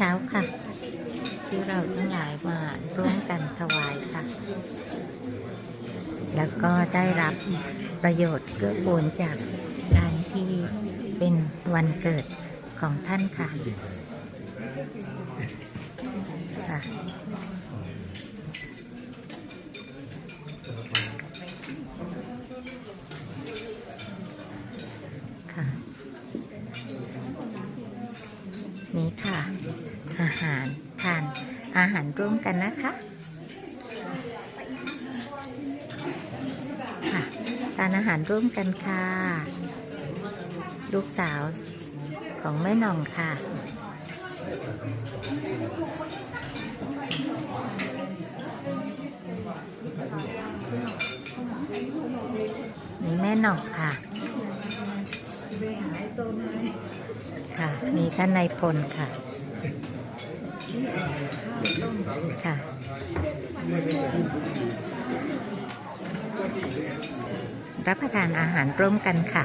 เช้าค่ะ ที่เราทั้งหลายมาร่วมกันถวายค่ะ แล้วก็ได้รับประโยชน์เกื้อกูลจากการที่เป็นวันเกิดของท่านค่ะค่ะค่ะนี่ค่ะ อาหารทานอาหารร่วมกันนะคะค่ะทานอาหารร่วมกันค่ะ ลูกสาวของแม่น่องค่ะนี่แม่หน่องค่ะ ค่ะ มีท่านนายพลค่ะ ค่ะรับประทานอาหารร่วมกันค่ะ